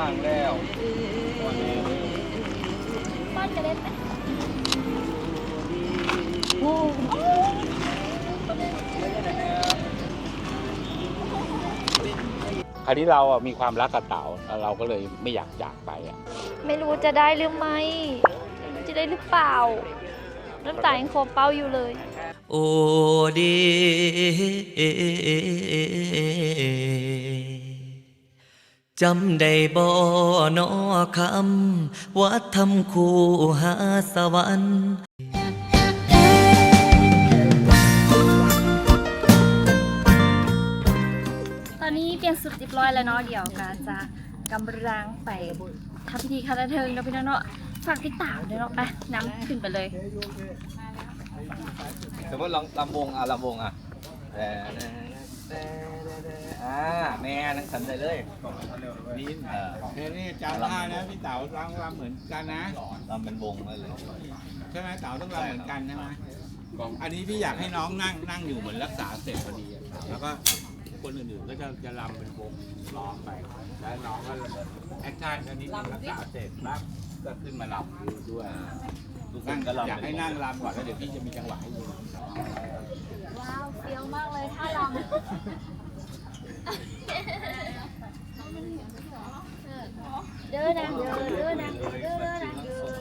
ว่างแล้วป้อนจะเล่นไหมคราวนี้เราอะมีความรักกับเต๋าแล้วเราก็เลยไม่อยากจากไปอะ ไม่รู้จะได้หรือไม่ไม่รู้จะได้หรือเปล่า น้ำตายังโคมเป้าอยู่เลย โอ้ดี จำได้บ่นอคำว่าทำคู่หาสวรรค์ตอนนี้เปลี่ยนสุดเรียบร้อยแล้วเนาะเดี๋ยวกาจะกำลังไปทำพิธีคาราเทิงเนาะพี่น้องเนาะฝากติดตามด้วยเนาะไปน้ำขึ้นไปเลย สมมติลองลำวงอะลำวงอะแต่แต่ อ่าแม่นั่งสันใจเลยนี่เออเฮ้ยนี่จำได้นะพี่เต๋าร้องรำเหมือนกันนะลำเป็นวงมาเลยใช่ไหมเต๋าต้องรำเหมือนกันใช่ไหมอันนี้พี่อยากให้น้องนั่งนั่งอยู่เหมือนรักษาเสร็จพอดีอะแล้วก็คนอื่นๆก็จะจะรำเป็นวงร้องไป แล้วน้องก็แอคชั่นกันนิดนึงรักษาเสร็จปั๊บก็ขึ้นมารำด้วยทุกคนั่นงก็ลำอยากให้นั่งรำก่อนแล้วเดี๋ยวพี่จะมีจังหวะให้ดูว้าวเฟี้ยวมากเลยท่าลำเดินนะเดินเดินนะเดินเดินนะเดิน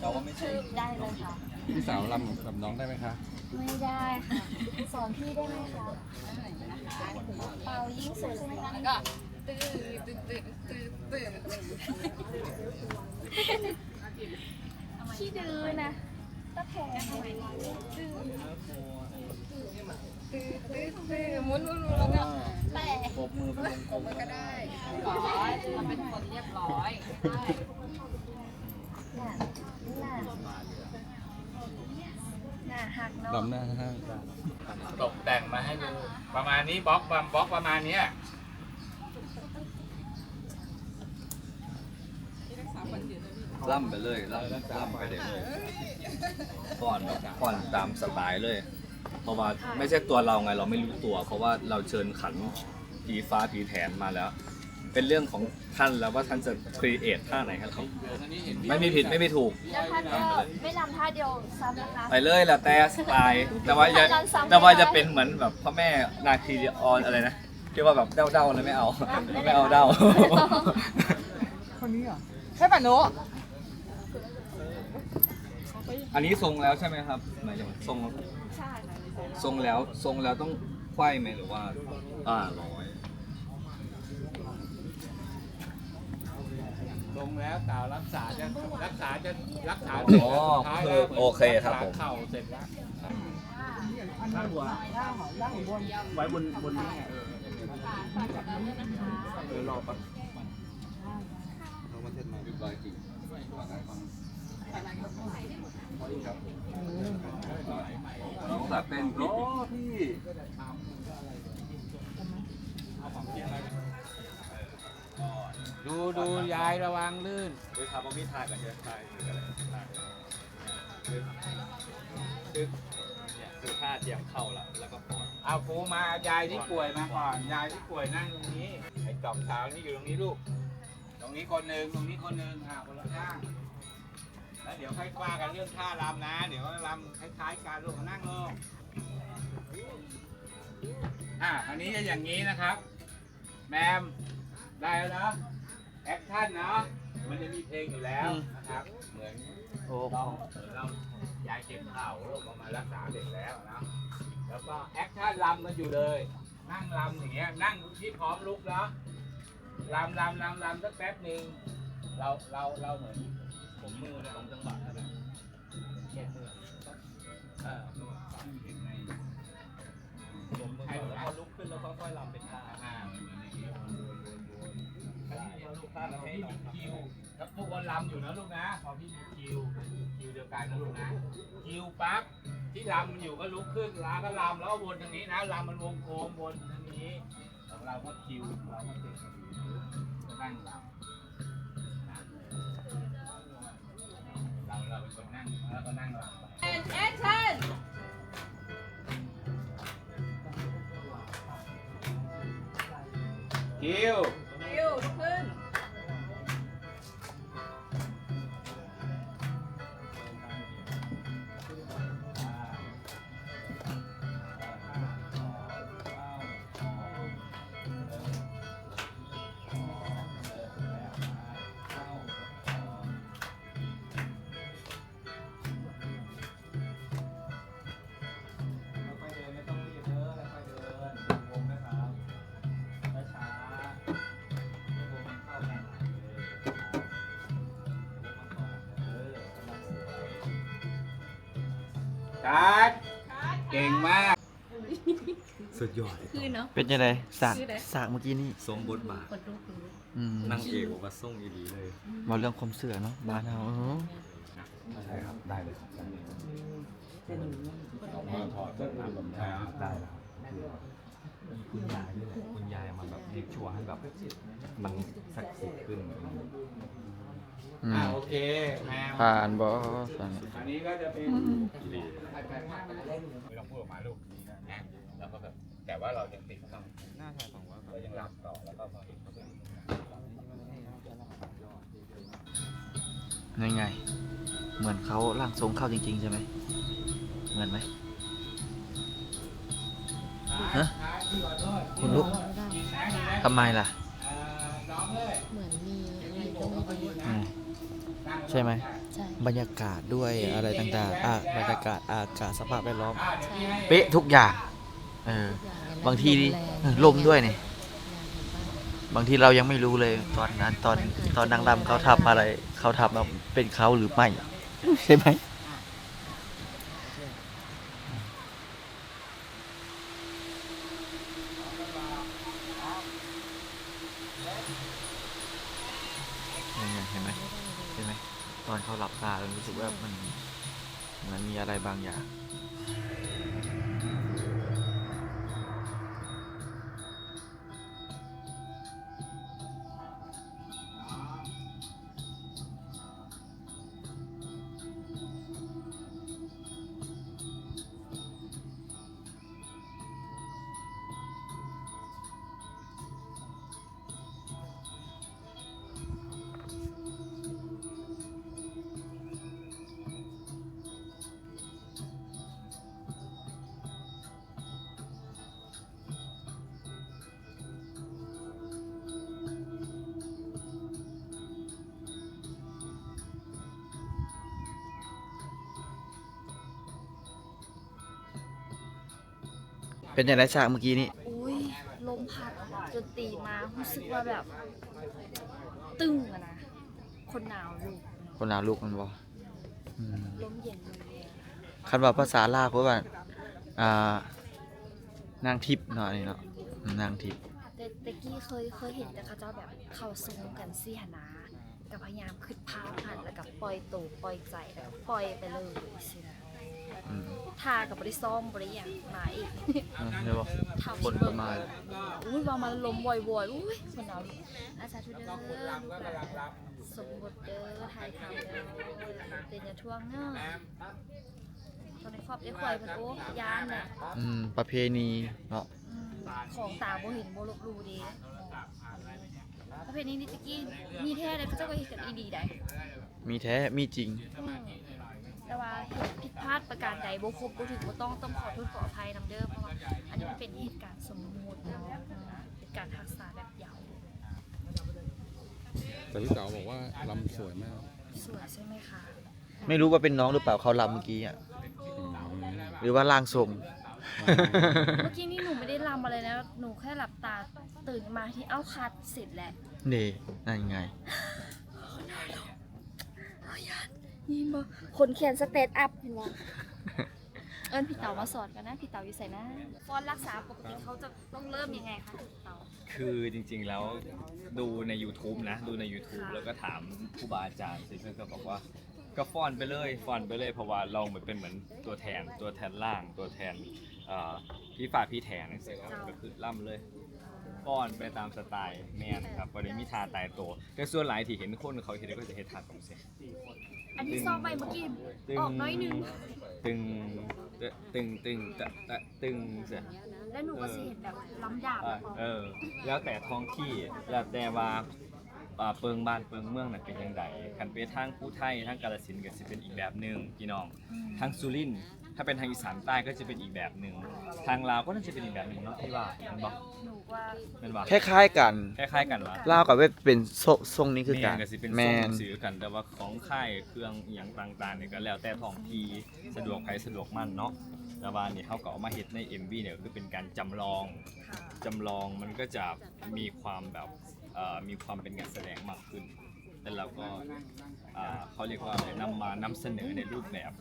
เราไม่ใช่ได้เลยค่ะ พี่สาวลำกับน้องได้ไหมคะ ไม่ได้ค่ะ สอนพี่ได้ไหมคะเป่ายิ่งสุดแล้วก็ตื้อตื้อตื้อตื้อตื้อขี้ดื้อนะตะแผงทำไมตื้อ ตื้อตื้อตื้อหมุนหมุนหมุนแล้วก็แต่ปรบมือเป็นวงกลมก็ได้ร้อยเราเป็นคนเรียบร้อยได้น่ะน่ะน่ะหักเนาะลำหน้าห้างตกแต่งมาให้ดูประมาณนี้บล็อกบล็อกประมาณเนี้ยล่ำไปเลยล่ำล่ำไปเลยก่อนแบบก่อนตามสไตล์เลย เพราะว่าไม่ใช่ตัวเราไงเราไม่รู้ตัว เพราะว่าเราเชิญขันผีฟ้าผีแถนมาแล้ว เป็นเรื่องของท่านแล้วว่าท่านจะครีเอทท่าไหนให้เขาไม่มีผิดไม่มีถูก แล้วท่านก็ไม่รำท่าเดียวซ้ำนะคะ ไปเลยแล้วแต่สไตล์แต่ว่าจะร้านซ้ำแต่ว่าไม่ได้จะเป็นเหมือนแบบพ่อแม่นาคีออนอะไรนะที่ว่าแบบเด้าเด้าๆนะไม่เอาไม่เอาเด้าใช่ป่ะหนูอันนี้ทรงแล้วใช่ไหมครับหมายถึงทรงใช่ค่ะ ทรงแล้วทรงแล้วต้องไขว้ไหมหรือว่าอ่าร้อยลงแล้วเต่ารักษาจะรักษาจะรักษาอ๋อคือโอเคครับผมเข่าเสร็จแล้วข้างหัวไว้บนบนนี้เออเออรอแป๊บน้อง สัตว์เป็นพี่ดูดูยายระวังลื่นด้วยครับว่ามีทายกับเยอะทายคืออะไรทายคือคือเนี่ยคือท่าเตรียมเข้าละแล้วก็ปอดเอาปูมายายที่ป่วยมาก่อน ยายที่ป่วยนั่งตรงนี้ไอ้จอมสาวนี่อยู่ตรงนี้ลูก ตรงนี้คนหนึ่งตรงนี้คนหนึ่งอะคนละข้าง แล้วเดี๋ยวค่อยว่ากันเรื่องท่ารำนะ เดี๋ยวรำคล้ายๆกันลูกนั่งลงอะอันนี้จะอย่างนี้นะครับ แมมได้แล้วเนาะแอคชั่นเนาะมันจะมีเพลงอยู่แล้วนะครับ เหมือนโอ้เราเรายายเจ็บเข่าเราก็มารักษาเด็กแล้วนะ แล้วก็แอคชั่นลำกันอยู่เลย นั่งลำอย่างเงี้ยนั่งที่พร้อมลุกแล้วลำลำลำลำสักแป๊บหนึ่งเราเราเราเหมือน มมือนะผมจังหวะนะแบบแค่มือเออผมมือให้เขาลุกขึ้นแล้วค่อยๆลำเป็นท่าอ่าลูกท่าเราให้คิวแล้วทุกคนลำอยู่นะลูกนะ พอพี่มีคิว คิวเดียวกันนะลูกนะ คิวปั๊บที่ลำมันอยู่ก็ลุกขึ้นแล้วก็ลำแล้ววนทางนี้นะลำมันวงโค้งวนทางนี้ของเราก็คิวเราก็เติดก็นั่งลำ คนนั่งแล้วก็นั่งลำไปแอคชั่นคิว คัดเก่งมาก สุดยอดคือเนาะ เป็นยังไงสากชื่ออะไร สากเมื่อกี้นี่ทรงบทบาทอืมนางเอกบอกว่าทรงอีดีเลยมาเรื่องความเสื่อเนาะบ้านเราเออใช่ครับได้เลยครับถอดเสื้อผ้าแบบนี้ได้แล้วคุ ณยายด้วยแหละคุณยายมาแบบเรียกชัวร์ให้แบบมันศักดิ์สิทธิ์ขึ้นอือ่ามโอเคแม่ผ่านบอสอันนี้ก็จะเป็นอีดีไม่ต้องพูดออกมาลูกนะแล้วก็แบบแต่ว่าเรายังติดต้องหน้าถ่ายสองว่าเรายังรับต่อแล้วก็พอเห็นเขาเป็นยังไง เหมือนเขาร่างทรงเข้าจริง ๆ ใช่ไหมเหมือนไหม ฮะคุณลูกทำไมล่ะ เหมือนมีอะไรก็ไม่รู้อืม ใช่ไหม ใช่บรรยากาศด้วยอะไรต่างๆอะบรรยากาศอากาศสภาพแวดล้อม ใช่เป๊ะทุกอย่าง เออ บางทีนี่เออลมด้วยนี่บางทีเรายังไม่รู้เลยตอนนั้นตอนตอนนางรำเขาทำอะไร เขาทำมาเป็นเขาหรือไม่ ใช่ไหม รู้สึกว่ามันเหมือนมีอะไรบางอย่าง เป็นอย่างไรฉากเมื่อกี้นี้ อุ้ยลมพัดจนตีมารู้สึกว่าแบบ ตึงอะนะ คนหนาวลูกคนหนาวลูกมันบอมลมเย็นเลยคันว่าภาษาลาวเพราะว่าอ่านางทิพย์เนาะอันนี่เนาะอืมนางทิพย์แต่แต่กี้เคยเคยเห็นแต่เขาเจ้าแบบเข้าซูมกันเสียนะกับพยายามขึ้นภาพหันแล้วกับปล่อยตูปล่อยใจแล้วก็ปล่อยไปเลยสินะ อืมทากับบริซ้อมบริอย่างมาอีกอะเดี๋ยวบอกทำคนประมาณอุ้ยว่ามันลมวอยๆอุ้ยคนหนาวลูกอาจารย์ทุเด้อลูกหลานสมบทเด้อไทยทำเด้อเป็นอย่าท่วงเนาะตอนในครอบได้ควายเป็นโอ้ยานเนี่ยอืมประเพณีเนาะอืมของตาบ่เห็นบ่ลบหลู่ดีประเพณีนิตะกี้มีแท้เลยเขาเจ้าก็เห็นกันอีดีได้มีแท้มีจริงอืม แต่ว่าเหตุผิดพลาดประการใดบ่ครบบ่ถึงบ่ต้องต้องขอโทษขออภัยนำเด้อเพราะว่าอันนี้มันเป็นเหตุการณ์สมมุติเนาะอืมเป็นการทักษะแบบยาวแต่พี่เต๋าบอกว่าลำสวยมากสวยใช่ไหมคะไม่รู้ว่าเป็นน้องหรือเปล่าเขาลำเมื่อกี้อะหรือว่าร่างทรงเมื่อกี้นี่หนูไม่ได้รำอะไรนะหนูแค่หลับตาตื่นมาที่เอ้าคัดเสร็จแล้วนี่นั่นไง นี่บ่คนเขียนสเตตอัพเห็นบ่เอิญพี่เต๋ามาสอนกันนะ พี่เต๋าอยู่ใส่นะฟอนรักษาปกติเขาจะต้องเริ่มยังไงคะพี่เต๋าคือจริงๆแล้วดูใน YouTube นะ ดูใน YouTube แล้วก็ถามครูบาอาจารย์สิเพื่อนก็บอกว่าก็ฟอนไปเลยฟอนไปเลยเพราะว่าเราเหมือนเป็นเหมือนตัวแทนตัวแทนล่างตัวแทนเอ่อพี่ฝ่าพี่แทนนั่นสิครับก็คือล่ำเลยฟ้อนไปตามสไตล์แมนครับวันนี้มีทาตายตัวแต่ส่วนหลายที่เห็นคนเขาเห็นก็จะเห็นทาตรงเสีย อันที่ซ้อมไปเมื่อกี้ตึงออกน้อยหนึง ตึงตึงตึงตะตะตึงเสีย แล้วหนูก็สิเห็นแบบล้ำดาบเออเออ แล้วแต่ท้องที่แล้วแต่ว่าอ่าเปิงบ้านเปิงเมืองน่ะเป็นยังไงคันไปทางผู้ไทยทางกาฬสินธุ์ก็สิเป็นอีกแบบหนึงพี่น้องทางสุรินทร์ ถ้าเป็นทางอีสานใต้ก็จะเป็นอีกแบบหนึ่งทางลาวก็น่าจะเป็นอีกแบบหนึ่งเนาะที่ว่าเป็นบอกหนูว่าเป็นบอกคล้ายๆกันคล้ายๆกันวะลาวกับเวทเป็นทรงทรงนี้คือแมกันนก็สิเป็นแมส่งหนนังสือกันแต่ว่าของค่ายเครื่องอหย่างต่างๆเนี่ยก็แล้วแต่ท้องที่สะดวกใครสะดวกมันเนาะแต่ว่านี่เขาก็เอามาเฮ็ดใน MV เนี่ยคือเป็นการจำลองค่ะจำลองมันก็จะมีความแบบเอ่อมีความเป็นการแสดงมากขึ้น แต่เราก็อ่าเขาเรียกว่าอะไรนำมานำเสนอในรูปแบบ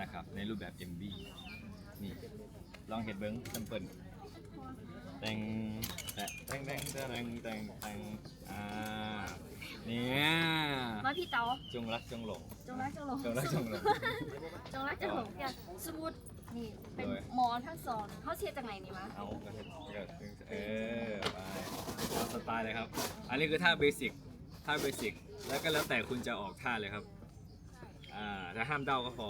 นะครับ ในรูปแบบ MV นี่ลองเห็นเบิ้งซัมเปิลแต่งแต่แต่งแต่งแต่งแต่งแต่งอ่าเนี่ยมาพี่เต๋อจงรักจงหลง จงรักจงหลงจงรักจงหลงจงรักจงหลงเนี่ยสมมุตินี่เป็นโดยหมอทั้งสองเขาเชียร์จากไหนนี่มะเอาก็เห็นก็เออไปตามสไตล์เลยครับ อันนี้คือท่าเบสิกท่าเบสิกแล้วก็แล้วแต่คุณจะออกท่าเลยครับ อ่าแต่ห้ามเดาก็พอ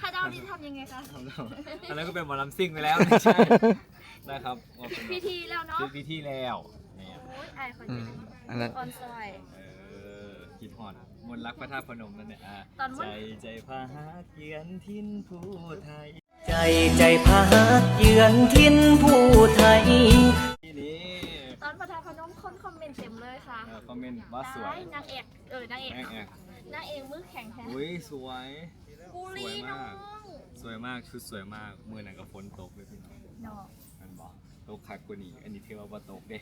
ถ้าเดานี่ทำยังไงคะ ห้ามเดาอันนั้นก็เป็นหมอลำซิ่งไปแล้วไม่ใช่นะครับว่าเป็นพิธีแล้วเนาะเป็นพิธีแล้วเนี่ยโอ้ยไอคอนอืเจมอันนั้น คอนซอย เออคิดฮอดมนต์รักพระธาตุพนมนั่นเนี่ยอะตอนว่า ใจใจพาหาเกียนทินผู้ไทย ใจใจพาเยือนทินผู้ไทยที่นี้ตอนประธานพนมคนคอมเมนต์เต็มเลยค่ะ เออคอมเมนต์ว่าสวย ได้นางเอก เออนางเอกแอกแอ กนางเอกมือแข็งแท้อุ้ยสวย กูรีน้องสวยมากชุดสวยมากมือหนังกับฝนตกเลยพี่น้องเนาะมันบอกตกคักกว่านี้อันนี้เทว่าบ่ตกเด้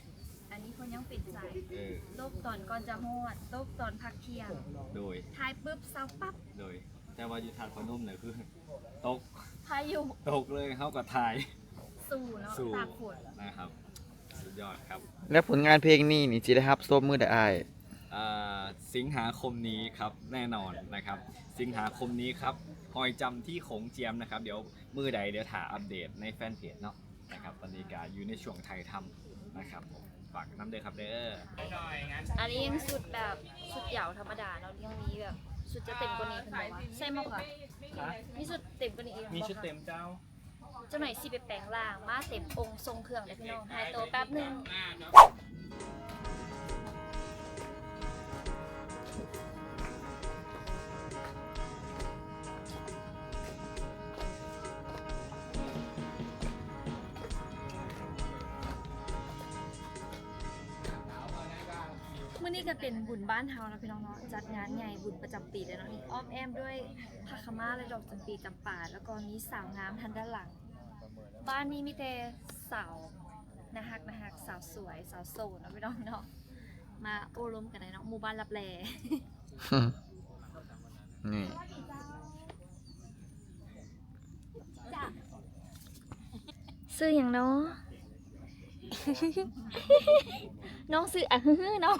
อันนี้คนยังปิดใจเออโลกตอนก่อนจะหอดโลกตอนพักเที่ยงโดยทายปุ๊บเซาปั๊บโดย แต่ว่าอยู่ทางพนมเนี่ยคือตกพายุตกเลยเข้ากับทายสู่เนาะสู่ตากฝนนะครับ สุดยอดครับ แล้วผลงานเพลงนี้นี่จะได้รับโซมมือได้อายอ่า สิงหาคมนี้ครับแน่นอนนะครับ สิงหาคมนี้ครับหอยจำที่โขงเจียมนะครับ เดี๋ยวมือใดเดี๋ยวถาอัปเดตในแฟนเพจเนาะนะครับตอนนี้กาอยู่ในช่วงไทยทำนะครับผมฝากน้ำเด้อครับเด้ออันนี้ยังสุดแบบสุดเหยาวธรรมดาเนาะเรื่องนี้แบบสุดจะเต็มกว่านี้คุณบอกว่าใช่ไหมคะมีสุดเต็มกว่านี้อีกมีบ่คะชุดเต็มเจ้าเจ้าหน่อยสิไปแปลงร่างมาเต็มองค์ทรงเครื่องเลยพี่น้องหายตัวแป๊บหนึง มื่อนี้ก็เป็นบุญบ้านเฮาแล้วพี่น้องเนาะจัดงานใหญ่บุญประจำปีเลยเนาะนี่อ้อมแอมด้วยผักขาวม่าและดอกจำปีจำป่าแล้วก็มีสาวงามทันด้านหลัง บ้านนี้มีแต่สาวนะฮักนะฮักสาวสวยสาวโสดเนาะพี่น้องเนาะมาโอ้ล้มกันเลยเนาะหมู่บ้านรับแลนี่ซื้ออย่างเนาะ น้องซื้ออะฮือๆเนาะ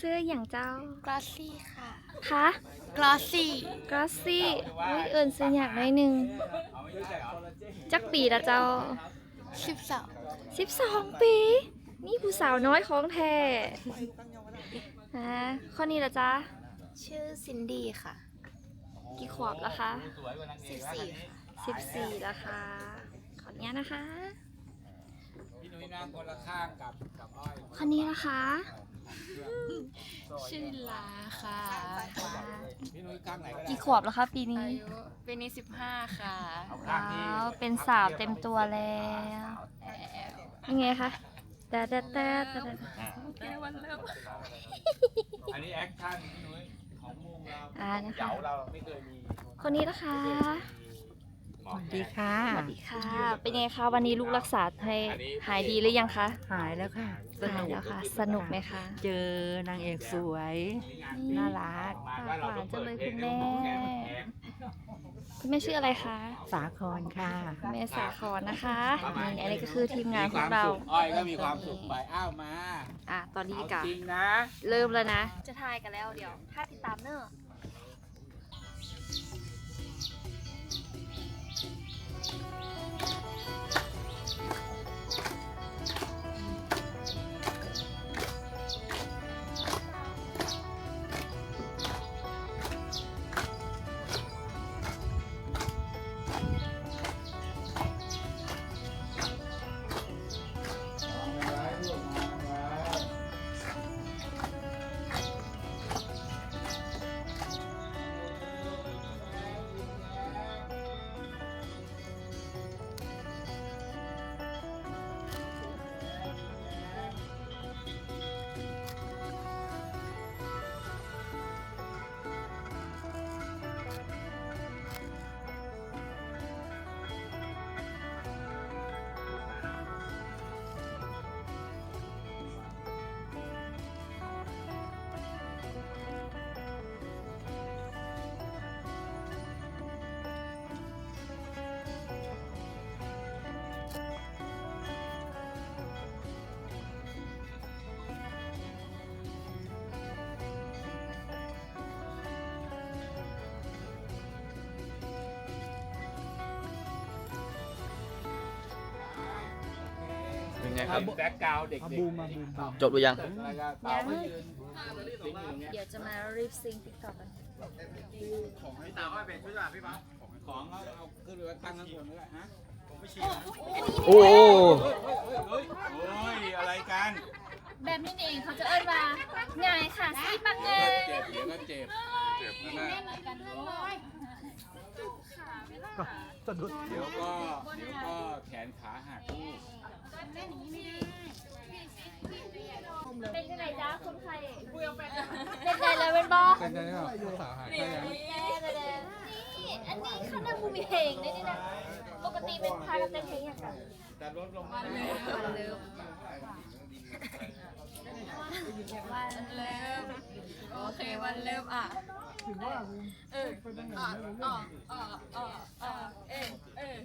ซื้ออย่างเจ้ากลาซี่ค่ะคะกลาซี่กราซี่อุ้ยเอิญซื้ออยากหน่อยหนึ่งจักปีละเจ้าสิบสองสิบสองปี นี่ผู้สาวน้อยของแท้อ่าข้อนี้ละจ๊ะชื่อซินดี้ค่ะ กี่ขวบแล้วคะสิบสี่ค่ะสิบสี่แล้วค่ะ ขออนุญาตนะคะ พี่นุ้ยนั่งคนละข้างกับกับอ้อยข้อนี้นะคะ ชื่อลาค่ะพี่นุ้ยข้างไหนก็ได้กี่ขวบแล้วคะปีนี้ อายุปีนี้สิบห้าค่ะ เอาข้างที่ว้าวเป็นสาวเต็มตัวแล้ว ยังไงคะแต่แต่แต่แต่แต่แก้วันแล้วอันนี้แอคชั่นพี่นุ้ยของมุมเราอ่านะเจ๋าคะเราไม่เคยมีคนนี้นะคะหมอ สวัสดีค่ะ สวัสดีค่ะ เป็นไงคะวันนี้ลูกรักษาให้หายดีหรือยังคะ หายแล้วค่ะสหายนุกแล้วค่ะ สนุกไหมคะ เจอนางเอกสวย น่ารักปากหวานจังเลยคุณแม่ คุณแม่ชื่ออะไรคะ สาครค่ะคุณแม่สาครนะคะนี่อันนี้ก็คือทีมงานของเรามีควมสุขอ้อยก็มีความสุขไปอ้าวมา อะตอนนี้เอากะจริงนะเริ่มแล้วนะ จะทายกันแล้วเดี๋ยว ถ้าติดตามเนอะ ไงครับ แบ็กกราวด์เด็กๆจบหรือยัง แล้วก็เต่ามายืนซิงค์อยู่เนี่ยเดี๋ยวจะมารีบซิงติ๊กต็อกกันพี่เต่าก็เป็นชุดแบบพี่ปั๊บของเราเอาขึ้นไปตั้งข้างบนเลยฮะโอ้โหเฮ้ยเฮ้ยเฮ้ยอะไรกันแบบนี้นี่เองเขาจะเอิ้นว่าง่ายค่ะซีปังเงเจ็บเดี๋ยวก็เจ็บเจ็บนะเหมือนกันด้วยเดี๋ยวก็เดี๋ยวก็แขนขาหักลูก เป็นยังไงจ้าคนไข้เป็นไงเลยเป็นบอเป็นไงครับรักษาหายได้ยังนี่อันนี้ข้างหน้าภูมิเพลงนี่นี่นะปกติเป็นพากันเต้นเพลงอย่างกันแต่ลดลงมาวันเลิฟวันเลิฟโอเควันเลิฟอะเอออะอะอะอะอะเออเออ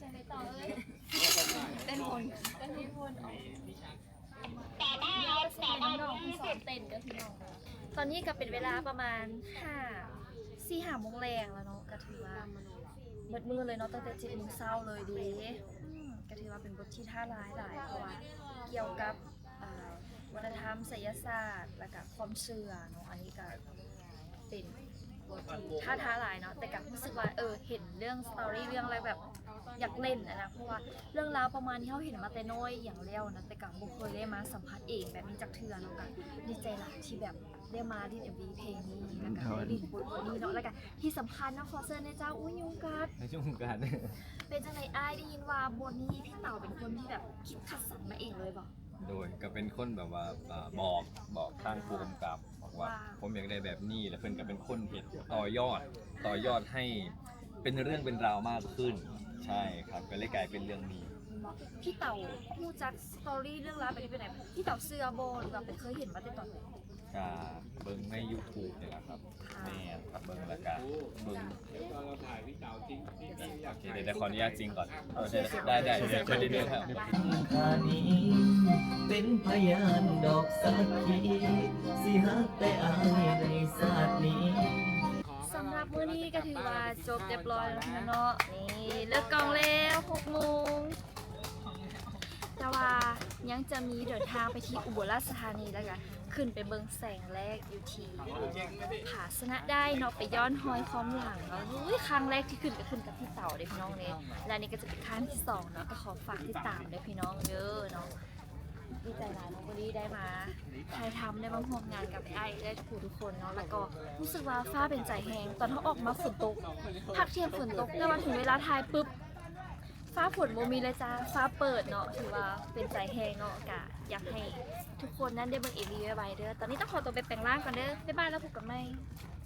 จะไปต่อเลย เต้นบนเต้นบนแต่หน้าแต่หน้น้องสอนเต้นก็พี่น้องตอนนี้ก็เป็นเวลาประมาณห้าสี่ห้าโมงแรงแล้วเนาะก็ถือว่าเบิดมือเลยเนาะตั้งแต่เจ็ดโมงเช้าเลยดีก็ถือว่าเป็นบทที่ท่าร้ายหลายเพราะว่าเกี่ยวกับวัฒนธรรมศิลศาสตร์และกับความเชื่อเนาะอันนี้ก็เป็นบทที่ท่าท้าหลายเนาะแต่กับรู้สึกว่าเออเห็นเรื่องสตอรี่เรื่องอะไรแบบ อยากเล่นอะนะเพราะว่าเรื่องราวประมาณที่เขาเห็นมาแต่น้อยอย่างเลี้ยวนะแต่กับบุคคลได้มาสัมผัสเองแบบนี้จากเทือเนาะกันดีใจหลายที่แบบได้มาที่เอ็มวีเพลงนี้แล้วก็ได้ดินบทนี้เนาะแล้วก็ที่สำคัญนะขอเชิญนะเจ้าอุ้ยยุงกัดในช่วงการเป็นจังไรอ้ายได้ยินว่าบทนี้พี่เต่าเป็นคนที่แบบคิดคัดสรรมาเองเลยบอกโดยก็เป็นคนแบบว่าอ่าบอกบอกทางผู้กำกับบอกว่าว่าผมอยากได้แบบนี้แล้วเพื่อนก็เป็นคนเห็นต่อยอด ต่อยอดให้เป็นเรื่องเป็นราวมากขึ้น ใช่ครับก็เลยกลายเป็นเรื่องนี้ พี่เต่าพูดจากสตอรี่เรื่องราวแบบนี้เป็นไหนพี่เต่าเสื้อโบหรือแบบเป็นเคยเห็นมาแต่ตอนไหน กาเบิ้งใน YouTube เนี่ยแหละครับแม่ครับเบิ้งแล้วก็เบิ้งเดี๋ยวตอนเราถ่ายพี่เต่าจริงที่ที่อยากโอเคเดี๋ยวเดี๋ยวขออนุญาตจริงก่อนเออได้ได้ได้เดี๋ยวเดี๋ยวเดี๋ยวครับ คานี้ เป็นพยานดอกสักขีสิฮักแต่อายในศาสตร์นี้สำหรับ มื้อนี้ก็ถือว่าจบเรียบร้อยแล้วนะเนาะนี่เลิกกองแล้ว6โมงแต่ว่ายังจะมีเดินทางไปที่อุบลราชธานีแล้วกันขึ้นไปเบิงแสงแรกอยู่ที่ผาสนะได้เนาะไปย้อนหอยความหลังเนาะอุ้ยครั้งแรกที่ขึ้นก็ขึ้นกับพี่เต่าเด้พี่น้องเนี่ยและนี่ก็จะเป็นครั้งที่สองเนาะก็ขอฝากติดตามเด้พี่น้องเด้อเนาะ ดีใจหลายน้องบรีได้มาถ่ายทำได้มาร่วมงานกับไอ้ไอ้ได้ทุกทุกคนเนาะแล้วก็รู้สึกว่าฟ้าเป็นใจแหงตอนเขาออกมาฝนตกพักเที่ยงฝนตกแต่ว่าถึงเวลาถ่ายปุ๊บฟ้าฝนโมมีเลยจ้าฟ้าเปิดเนาะถือว่าเป็นใจแหงเนาะกะอยากให้ทุกคนนั้นได้เบิ่งเอวีไว้เด้อตอนนี้ต้องขอตัวไปแปลงร่างก่อนเด้อบ๊ายบายแล้วพบกันใหม่ค